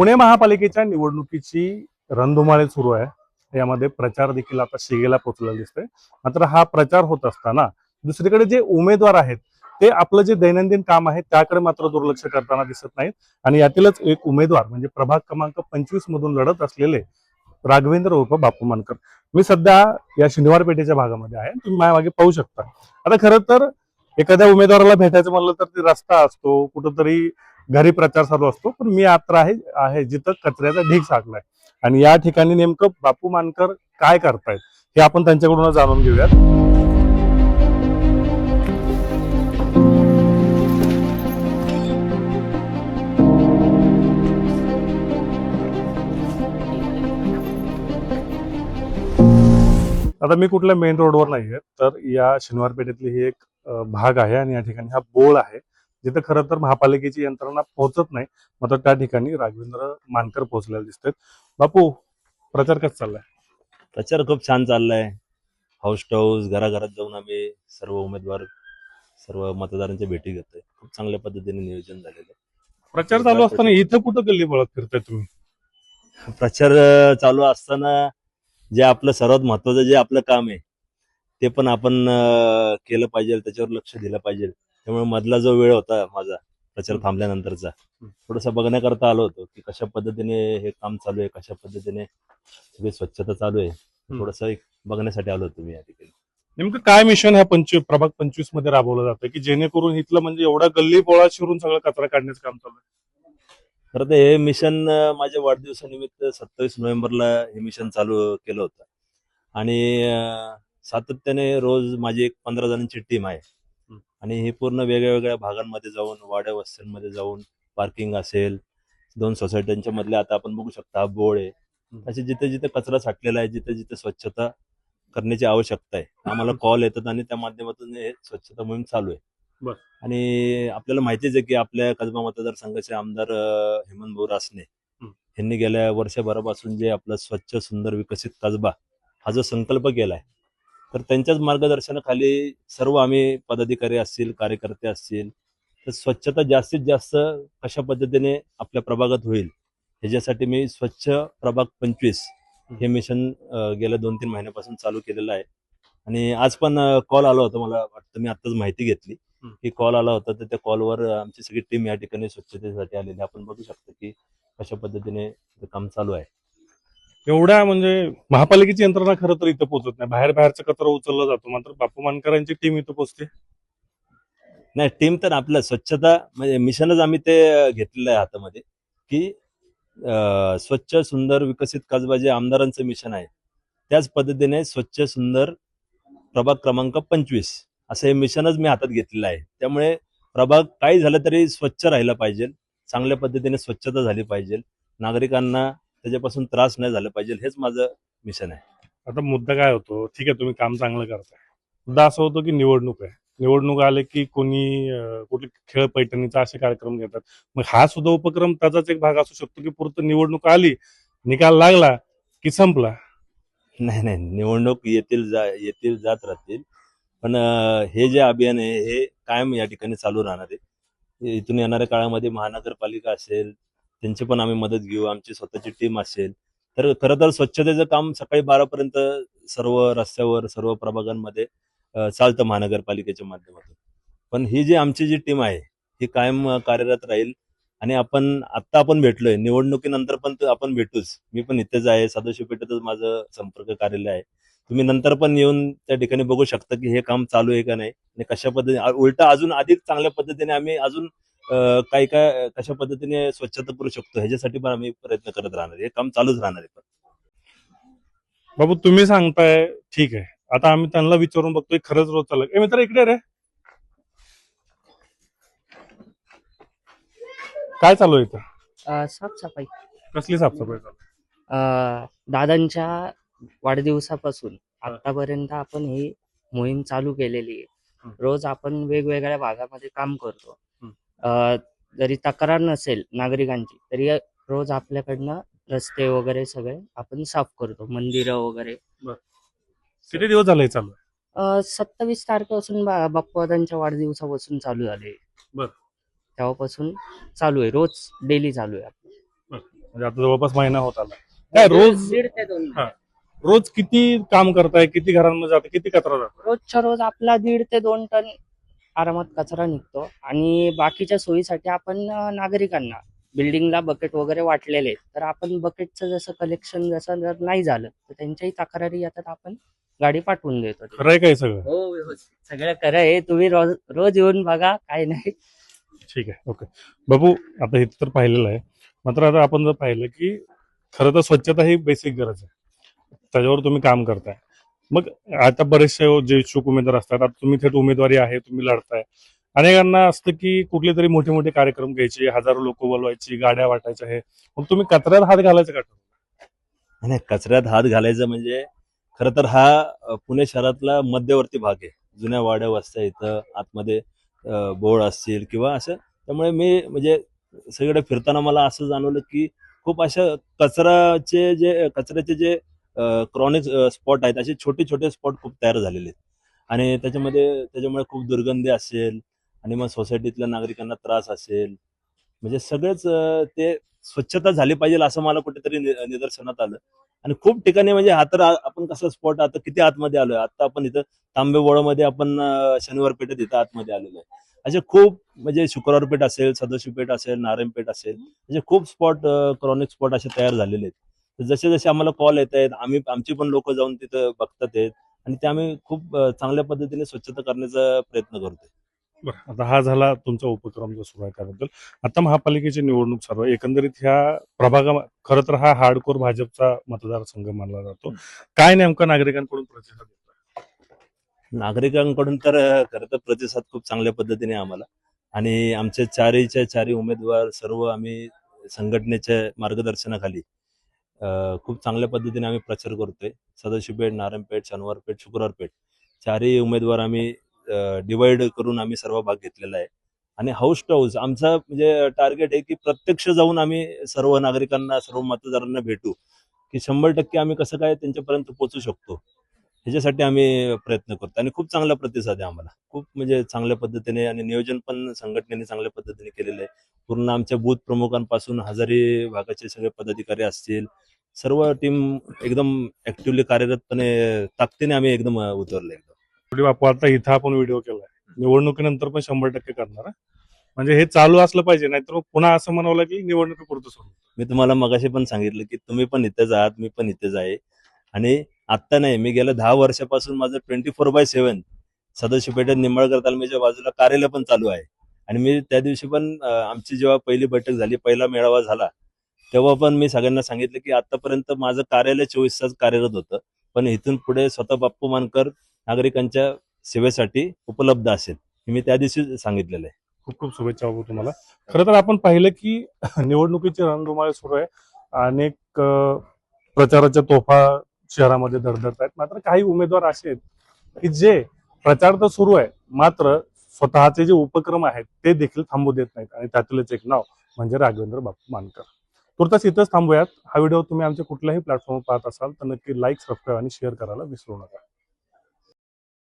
पुणे महापालिकेच्या निवडणुकीची रणधुमाळी सुरू आहे. यामध्ये प्रचार देखील आता शिगेला पोचलेला दिसतोय. मात्र हा प्रचार होत असताना दुसरीकडे जे उमेदवार आहेत ते आपलं जे दैनंदिन काम आहे त्याकडे मात्र दुर्लक्ष करताना दिसत नाहीत. आणि यातीलच एक उमेदवार म्हणजे प्रभाग क्रमांक पंचवीस मधून लढत असलेले राघवेंद्र उर्फ बापू मानकर. मी सध्या या शनिवार पेठेच्या भागामध्ये आहे. तुम्ही माझ्या मागे पाहू शकता. आता खरं तर एखाद्या उमेदवाराला भेटायचं म्हणलं तर ते रस्ता असतो कुठंतरी घरी प्रचार चालू असतो पण मी आता आहे आहे जिथं कचऱ्याचा ढीग साठलाय. आणि या ठिकाणी नेमकं बापू मानकर काय करतायत हे आपण त्यांच्याकडून जाणून घेऊयात. आता मी कुठल्या मेन रोडवर नाहीये तर या शनिवार पेठेतली ही एक भाग आहे आणि या ठिकाणी हा बोळ आहे. जिथे खरं तर महापालिकेची यंत्रणा पोहोचत नाही मात्र त्या ठिकाणी राघवेंद्र मानकर पोहोचलेले दिसतात. बापू प्रचार कसा चाललाय? प्रचार खूप छान चाललाय. हाऊस टू हाऊस घराघरात जाऊन आम्ही सर्व उमेदवार सर्व मतदारांच्या भेटी घेतोय. खूप चांगल्या पद्धतीने नियोजन झालेलं. प्रचार चालू असताना इथं कुठं गल्ली बोळत फिरताय तुम्ही? प्रचार चालू असताना जे आपलं सर्वात महत्वाचं जे आपलं काम आहे ते पण आपण केलं पाहिजे त्याच्यावर लक्ष दिलं पाहिजे. त्यामुळे मधला जो वेळ होता माझा प्रचार. थांबल्यानंतरचा. थोडंसं बघण्याकरता आलो होतो की कशा पद्धतीने हे काम चालू आहे कशा पद्धतीने सगळी स्वच्छता चालू आहे थोडस बघण्यासाठी आलो होतो मी या ठिकाणी नेमकं काय मिशन ह्या पंचवीस प्रभाग पंचवीसमध्ये राबवलं जातं की जेणेकरून इथलं म्हणजे एवढा गल्ली पोळा शिरून सगळं कचरा काढण्याचं काम चालू आहे खरं तर हे मिशन माझ्या वाढदिवसानिमित्त सत्तावीस नोव्हेंबरला हे मिशन चालू केलं होतं आणि सातत्याने रोज माझी एक पंधरा जणांची टीम आहे. आणि हे पूर्ण वेगळ्या वेगळ्या भागांमध्ये जाऊन वाड्या वस्त्यांमध्ये जाऊन पार्किंग असेल दोन सोसायट्यांच्या मधले आता आपण बघू शकता बोळ आहे. असे जिथे जिथे कचरा साठलेला आहे जिथे जिथे स्वच्छता करण्याची आवश्यकता आहे. आम्हाला कॉल येतात आणि त्या माध्यमातून हे स्वच्छता मोहीम चालू आहे. आणि आपल्याला माहितीच आहे की आपल्या कसबा मतदारसंघाचे आमदार हेमंत भाऊ रासने. यांनी गेल्या वर्षभरापासून जे आपला स्वच्छ सुंदर विकसित कसबा हा जो संकल्प केलाय तर त्यांच्याच मार्गदर्शनाखाली सर्व आम्ही पदाधिकारी असतील कार्यकर्ते असतील तर स्वच्छता जास्तीत जास्त कशा पद्धतीने आपल्या प्रभागात होईल ह्याच्यासाठी मी स्वच्छ प्रभाग पंचवीस हे मिशन गेल्या दोन तीन महिन्यापासून चालू केलेलं आहे आणि आज पण कॉल आला होता मला वाटतं मी आत्ताच माहिती घेतली. की कॉल आला होता तर त्या कॉलवर आमची सगळी टीम या ठिकाणी स्वच्छतेसाठी आलेली. आपण बघू शकतो की कशा पद्धतीने काम चालू आहे एवढ्या म्हणजे महापालिकेची यंत्रणा खरं तर इथं पोहोचत नाही. बाहेर बाहेरचा कचरा उचलला जातो. मात्र बापू मानकरांची टीम इथं पोहोचते. नाही टीम तर आपल्या स्वच्छता म्हणजे मिशनच आम्ही ते घेतलेलं आहे हातामध्ये की स्वच्छ सुंदर विकसित कसबा जे आमदारांचं मिशन आहे. त्याच पद्धतीने स्वच्छ सुंदर प्रभाग क्रमांक पंचवीस असं हे मिशनच मी हातात घेतलेलं आहे. त्यामुळे प्रभाग काही झालं तरी स्वच्छ राहिला पाहिजे. चांगल्या पद्धतीने स्वच्छता झाली पाहिजे. नागरिकांना त्याच्यापासून त्रास नाही झाला पाहिजे. हेच माझं मिशन आहे. आता मुद्दा काय होतो? ठीक आहे तुम्ही काम चांगलं करताय. मुद्दा असं होतो की निवडणूक आहे. निवडणूक आले की कोणी कुठले खेळ पैठणीचा असे कार्यक्रम घेतात. मग हा सुद्धा उपक्रम त्याचाच एक भाग असू शकतो की पुरतं निवडणूक आली निकाल लागला की संपला? नाही नाही. निवडणूक येतील जा येतील जात राहतील. पण हे जे अभियान आहे हे कायम या ठिकाणी चालू राहणार आहे. इथून येणाऱ्या काळामध्ये महानगरपालिका असेल त्यांची पण आम्ही मदत घेऊ आमची स्वतःची टीम असेल. तर खरं तर स्वच्छतेचं काम सकाळी बारापर्यंत सर्व रस्त्यावर सर्व प्रभागांमध्ये चालतं महानगरपालिकेच्या माध्यमातून. पण ही जी आमची जी टीम आहे ही कायम कार्यरत राहील आणि आपण आत्ता आपण भेटलोय निवडणुकीनंतर पण आपण भेटूच. मी पण इथेच आहे सदाशिव पेठेतच माझं संपर्क कार्यालय आहे. तुम्ही नंतर पण येऊन त्या ठिकाणी बघू शकता की हे काम चालू आहे का नाही आणि कशा पद्धतीने उलटा उलट अजून अधिक चांगल्या पद्धतीने आम्ही अजून काय काय कशा पद्धतीने स्वच्छता करू शकतो ह्याच्यासाठी पण आम्ही प्रयत्न करत राहणार. हे काम चालूच राहणार आहे पण बाबू तुम्ही सांगताय ठीक आहे आता आम्ही त्यांना विचारून बघतोय खरंच रोज चाललं ए मित्र इकडे रे काय चालू आहे इथं अ, साफसफाई कसली साफसफाई चालू आहे? अ, दादांच्या वाढदिवसापासून आतापर्यंत आपण ही मोहीम चालू केलेली आहे हं. रोज आपण वेगवेगळ्या भागामध्ये काम करतो. अ, जरी तक्रार नसेल नागरिकांची तरी रोज आपल्याकडनं रस्ते वगैरे सगळे आपण साफ करतो मंदिरं वगैरे किती दिवस झाले चालू? सत्तावीस तारखेपासून बा- बाप्पादांच्या वाढदिवसापासून चालू झाले बर. तेव्हापासून चालू आहे रोज डेली चालू आहे आपलं. म्हणजे आता जवळपास महिना होत आला काय रोज दीड ते दोन हा. रोज किती काम करताय किती घरांमध्ये जातं किती कचरा जातो रोजच्या रोज आपला दीड ते दोन टन आरामात कचरा निघतो आणि बाकीच्या सोयीसाठी आपण नागरिकांना बिल्डिंगला बकेट वगैरे वाटलेले तर आपण बकेटचं जसं कलेक्शन जसं जर नाही झालं तर त्यांच्याही तक्रारी येतात आपण गाडी पाठवून देतो. खरंय काय सगळं? हो व्यवस्थित. सगळं खरं आहे. तुम्ही रोज रोज येऊन बघा काय नाही. ठीक आहे ओके. बाबू आता हे तर पाहिलेलं आहे. मात्र आता आपण जर पाहिलं की खरं तर स्वच्छता ही बेसिक गरज आहे. त्याच्यावर तुम्ही काम करताय. मग आता बरेचसे जे इच्छुक उमेदवार असतात. आता तुम्ही थेट उमेदवारी आहे तुम्ही लढताय. अनेकांना असतं की कुठले तरी मोठे मोठे कार्यक्रम घ्यायचे हजारो लोक बोलवायची गाड्या वाटायच्या आहे मग तुम्ही कचऱ्यात हात घालायचं का नाही कचऱ्यात हात घालायचं म्हणजे खरं तर हा पुणे शहरातला मध्यवर्ती भाग आहे. जुन्या वाड्या वस्त्या इथं आतमध्ये बोर्ड असतील किंवा असं. त्यामुळे मी म्हणजे सगळीकडे फिरताना मला असं जाणवलं की खूप अशा कचऱ्याचे जे कचऱ्याचे जे क्रॉनिक स्पॉट आहेत. असे छोटे छोटे स्पॉट खूप तयार झालेले आहेत. आणि त्याच्यामध्ये त्याच्यामुळे खूप दुर्गंधी असेल आणि मग सोसायटीतल्या नागरिकांना त्रास असेल. म्हणजे सगळेच ते स्वच्छता झाली पाहिजे असं मला कुठेतरी निदर्शनात आलं. आणि खूप ठिकाणी म्हणजे हा तर आपण कसं स्पॉट आता किती आतमध्ये आलोय? आता आपण इथं तांबेवळमध्ये आपण शनिवार पेठेत इथं आतमध्ये आलेलो आहे. असे खूप म्हणजे शुक्रवार पेठ असेल सदाशिव पेठ असेल नारायण पेठ असेल म्हणजे खूप स्पॉट क्रॉनिक स्पॉट असे तयार झालेले आहेत. जसे जसे आम्हाला कॉल येत आहेत आम्ही आमची पण लोक जाऊन तिथं बघतात आहेत आणि ते आम्ही खूप चांगल्या पद्धतीने स्वच्छता करण्याचा प्रयत्न करतोय. बरं. आता हा झाला तुमचा उपक्रम जो सुरू आहे त्याबद्दल. आता महापालिकेची निवडणूक सर्व एकंदरीत ह्या प्रभागा खरं तर हा हार्डकोर भाजपचा मतदारसंघ मानला जातो. काय नेमका नागरिकांकडून प्रतिसाद? नागरिकांकडून तर खरं तर प्रतिसाद खूप चांगल्या पद्धतीने आम्हाला. आणि आमचे चारीच्या चारी उमेदवार सर्व आम्ही संघटनेच्या मार्गदर्शनाखाली खूप चांगल्या पद्धतीने आम्ही प्रचार करतोय. सदाशिवपेठ नारायणपेठ शनिवारपेठ शुक्रवारपेठ. चारही उमेदवार आम्ही डिवाइड करून आम्ही सर्व भाग घेतलेला आहे. आणि हाऊस टू हाऊस आमचा म्हणजे टार्गेट आहे की प्रत्यक्ष जाऊन आम्ही सर्व नागरिकांना सर्व मतदारांना भेटू. की शंभर टक्के आम्ही कसं काय त्यांच्यापर्यंत पोहोचू शकतो ह्याच्यासाठी आम्ही प्रयत्न करतो. आणि खूप चांगला प्रतिसाद आहे आम्हाला. खूप म्हणजे चांगल्या पद्धतीने आणि नियोजन पण संघटनेने चांगल्या पद्धतीने केलेलं आहे. पूर्ण आमच्या बूथ प्रमुखांपासून हजारी भागाचे सगळे पदाधिकारी असतील सर्व टीम एकदम ऍक्टिव्हली कार्यरतपणे ताकदीने आम्ही एकदम उतरलो एकदम. बापू आता इथं आपण व्हिडिओ केलाय. निवडणुकीनंतर पण शंभर टक्के करणार? म्हणजे हे चालू असलं पाहिजे नाहीतर मग पुन्हा असं म्हणावं लागेल निवडणुकीपुरतं सोडून मी तुम्हाला मगाशी पण सांगितलं की तुम्ही पण इथेच आहात मी पण इथेच आहे. आणि आत्ता नाही मी गेल्या दहा वर्षापासून माझं ट्वेंटी फोर बाय सेव्हन सदस्य पेठेत निंबाळकर तालमीच्या बाजूला कार्यालय पण चालू आहे. आणि मी त्या दिवशी पण आमची जेव्हा पहिली बैठक झाली पहिला मेळावा झाला तेव्हा पण मी सगळ्यांना सांगितलं की आतापर्यंत माझं कार्यालय चोवीस तास कार्यरत होतं. पण इथून पुढे स्वतः बाप्पू मानकर नागरिकांच्या सेवेसाठी उपलब्ध असेल हे मी त्या दिवशी सांगितलेलं आहे. खूप खूप शुभेच्छा बाबू तुम्हाला. खरं तर आपण पाहिलं की निवडणुकीची रणधुमाळे सुरू आहे. अनेक प्रचाराच्या तोफा शहरामध्ये धडधडत आहेत. मात्र काही उमेदवार असे आहेत की जे प्रचार तर सुरू आहे मात्र स्वतःचे जे उपक्रम आहेत ते देखील थांबू देत नाहीत. आणि त्यातीलच एक नाव म्हणजे राघवेंद्र बापू मानकर. तुर्तास इथंच थांबूयात. हा व्हिडिओ तुम्ही आमच्या कुठल्याही प्लॅटफॉर्मवर पाहत असाल तर नक्की लाईक सबस्क्राईब आणि शेअर करायला विसरू नका.